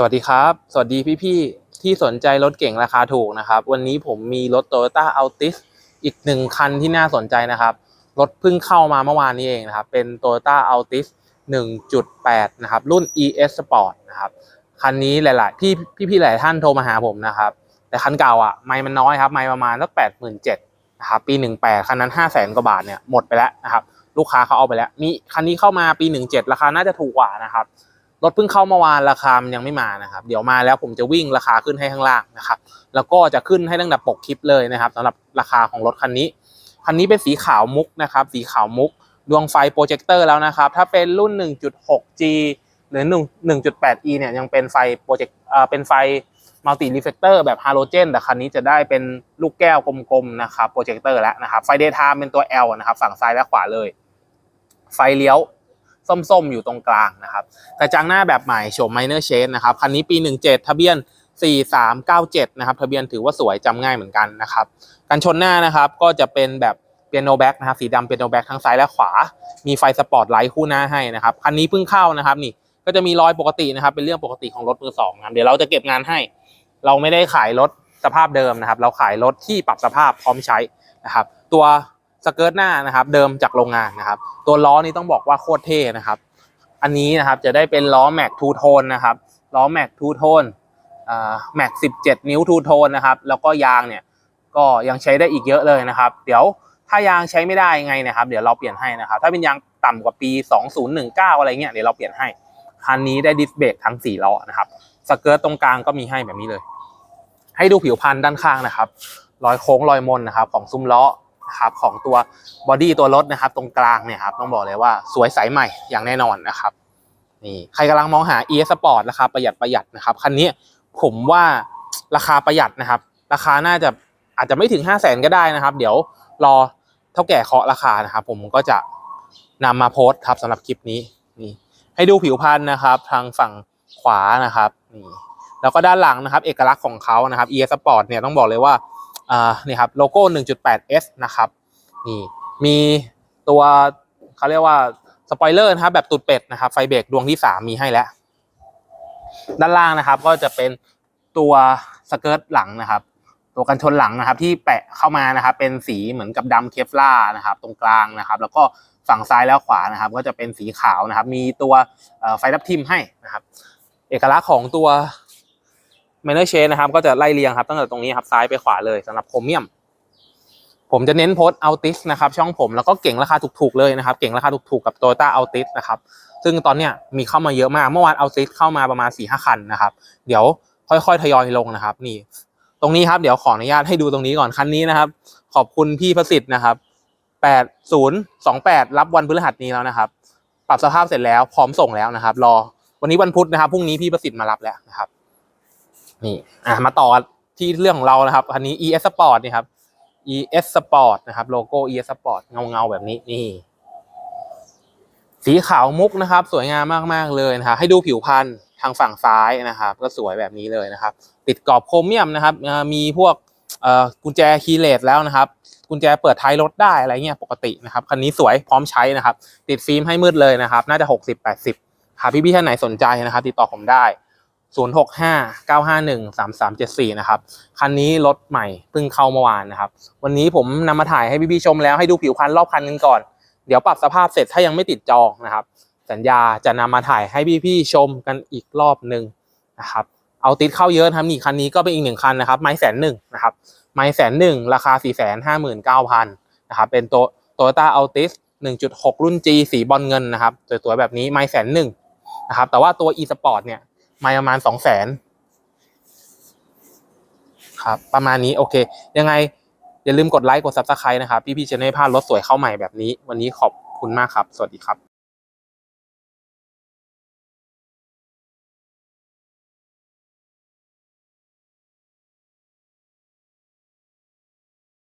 สวัสดีครับ สวัสดีพี่ๆ ที่สนใจรถเก่งราคาถูกนะครับ วันนี้ผมมีรถ Toyota Altis อีกหนึ่งคันที่น่าสนใจนะครับ รถเพิ่งเข้ามาเมื่อวานนี้เองนะครับ เป็น Toyota Altis 1.8 นะครับ รุ่น ES Sport นะครับ คันนี้หลายๆ พี่พี่ๆ หลายท่านโทรมาหาผมนะครับ แต่คันเก่าอะ ไม่มันน้อยครับ ไม่ประมาณสักแปดหมื่นเจ็ดนะครับ ปี 18 คันนั้น 5 0 0แสนกว่าบาทเนี่ย หมดไปแล้วนะครับ ลูกค้าเขาเอาไปแล้ว มีคันนี้เข้ามาปี 17 ราคาน่าจะถูกกว่านะครับ รถเพิ่งเข้าเมื่อวานราคามันยังไม่มานะครับ เดี๋ยวมาแล้วผมจะวิ่งราคาขึ้นให้ข้างล่างนะครับ แล้วก็จะขึ้นให้ตั้งแต่ปกคลิปเลยนะครับสำหรับราคาของรถคันนี้คันนี้เป็นสีขาวมุกนะครับ สีขาวมุก ดวงไฟโปรเจคเตอร์แล้วนะครับ ถ้าเป็นรุ่น 1.6G หรือ1 1.8E เนี่ยยังเป็นไฟโปรเจคเอ่อเป็นไฟมัลติรีเฟกเตอร์แบบฮาโลเจนแต่คันนี้จะได้เป็นลูกแก้วกลมๆนะครับโปรเจคเตอร์แล้วนะครับไฟเดย์ไทม์เป็นตัว L นะครับ ฝั่งซ้ายและขวาเลย ไฟเลี้ยว ส้มๆ อยู่ตรงกลางนะครับกระจังหน้าแบบใหม่โฉม minor change นะครับคันนี้ปี 17 ทะเบียน 4397 นะครับ ทะเบียนถือว่าสวยจำง่ายเหมือนกันนะครับกันชนหน้านะครับก็จะเป็นแบบเปียโนแบ็กนะครับสีดำเปียโนแบ็กทั้งซ้ายและขวา มีไฟสปอร์ตไลท์คู่หน้าให้นะครับคันนี้เพิ่งเข้านะครับนี่ก็จะมีรอยปกตินะครับ เป็นเรื่องปกติของรถมือสองนะเดี๋ยวเราจะเก็บงานให้ เราไม่ได้ขายรถสภาพเดิมนะครับ เราขายรถที่ปรับสภาพพร้อมใช้นะครับ ตัว สเกิร์ตหน้านะครับ เดิมจากโรงงานนะครับ ตัวล้อนี้ต้องบอกว่าโคตรเท่นะครับ อันนี้นะครับจะได้เป็นล้อแม็กทูโทนนะครับล้อแม็กทูโทนแม็กสิบเจ็ดนิ้วทูโทนนะครับ แล้วก็ยางเนี่ยก็ยังใช้ได้อีกเยอะเลยนะครับ เดี๋ยวถ้ายางใช้ไม่ได้ไงนะครับ เดี๋ยวเราเปลี่ยนให้นะครับ ถ้าเป็นยางต่ำกว่าปี 2019 อะไรเงี้ยเดี๋ยวเราเปลี่ยนให้คันนี้ได้ดิสเบรกทั้ง4ล้อนะครับสเกิร์ตตรงกลางก็มีให้แบบนี้เลย ให้ดูผิวพันธุ์ด้านข้างนะครับ รอยโค้งรอยมนนะครับ ของซุ้มล้อ นะครับของตัวบอดี้ตัวรถนะครับ ตรงกลางเนี่ยครับต้องบอกเลยว่าสวยใสใหม่อย่างแน่นอนนะครับนี่ใครกำลังมองหา e s Sport ราคาประหยัดประหยัดนะครับคันนี้ผมว่าราคาประหยัดนะครับ ราคาน่าจะอาจจะไม่ถึง 5 0 0แสนก็ได้นะครับ เดี๋ยวรอเท่าแก่เคาะราคานะครับ ผมก็จะนำมาโพสต์ครับสำหรับคลิปนี้นี่ให้ดูผิวพันธุ์นะครับ ทางฝั่งขวานะครับนี่แล้วก็ด้านหลังนะครับ เอกลักษณ์ของเขานะครับ e s Sport เนี่ยต้องบอกเลยว่า อ่านี่ครับโลโก้ 1.8S นะครับนี่มีตัวเขาเรียกว่าสปอยเลอร์นะครับแบบตุดเป็ดนะครับไฟเบรกดวงที่ 3 มีให้แล้ว ด้านล่างนะครับก็จะเป็นตัวสเกิร์ตหลังนะครับ ตัวกันชนหลังนะครับ ที่แปะเข้ามานะครับ เป็นสีเหมือนกับดำเคฟล่านะครับ ตรงกลางนะครับ แล้วก็ฝั่งซ้ายและขวานะครับ ก็จะเป็นสีขาวนะครับ มีตัวไฟรับทิมให้นะครับ เอกลักษณ์ของตัว m a n e r Chain นะครับก็จะไล่เรียงครับตั้งแต่ตรงนี้ครับซ้ายไปขวาเลยสำหรับโครเมียม ผมจะเน้นโพสต์ Altis นะครับช่องผมแล้วก็เก่งราคาถูกๆเลยนะครับ เก่งราคาถูกๆกับ Toyota Altis นะครับซึ่งตอนเนี้ยมีเข้ามาเยอะมากเมื่อวาน Altis เข้ามาประมาณ4ี่ห้าคันนะครับ เดี๋ยวค่อยๆทยอยลงนะครับ นี่ ตรงนี้ครับเดี๋ยวขออนุญาตให้ดูตรงนี้ก่อนคันนี้นะครับ ขอบคุณพี่ประสิทธิ์นะครับ8028 รับวันพฤหัสนี้แล้วนะครับ ปรับสภาพเสร็จแล้วพร้อมส่งแล้วนะครับ รอวันนี้วันพุธนะครับพรุ่งนี้พี่ประสิทธิ์มารับแล้วนะครับ นี่อะมาต่อที่เรื่องของเรานะครับคันนี้ ES Sport นี่ครับ ES Sport นะครับ โลโก้ ES Sport เงาเงาๆแบบนี้นี่ สีขาวมุกนะครับ สวยงามมาก ๆ เลยนะครับให้ดูผิวพันธุ์ทางฝั่งซ้ายนะครับ ก็สวยแบบนี้เลยนะครับ ติดกรอบโครเมียมนะครับมีพวกกุญแจคีย์เลสแล้วนะครับ กุญแจเปิดท้ายรถได้อะไรเงี้ยปกตินะครับคันนี้สวยพร้อมใช้นะครับ ติดฟิล์มให้มืดเลยนะครับ น่าจะ 60-80หากพี่ๆท่านไหนสนใจนะครับ ติดต่อผมได้ 0659513374 นะครับ คันนี้รถใหม่เพิ่งเข้าเมื่อวานนะครับ วันนี้ผมนำมาถ่ายให้พี่ๆชมแล้วให้ดูผิวพันธุ์รอบคันกันก่อน เดี๋ยวปรับสภาพเสร็จถ้ายังไม่ติดจองนะครับ สัญญาจะนำมาถ่ายให้พี่ๆชมกันอีกรอบหนึ่งนะครับ เอาติดเข้าเยอะนะครับนี่คันนี้ก็เป็นอีกหนึ่งคันนะครับไม้แสนหนึ่งนะครับ ไม้แสนหนึ่งราคาสี่แสนห้าหมื่นเก้าพันนะครับ เป็นตัวโตโยต้าอัลติสหนึ่งจุดหกรุ่น G สีบอลเงินนะครับ สวยๆแบบนี้ไม้แสนหนึ่งนะครับ แต่ว่าตัว e sport เนี่ย ไม่ประมาณสองแสนครับ ประมาณนี้โอเค ยังไง อย่าลืมกดไลค์กด subscribe นะครับ พี่ๆจะได้พลาดรถสวยเข้าใหม่แบบนี้ วันนี้ขอบคุณมากครับ สวัสดีครับ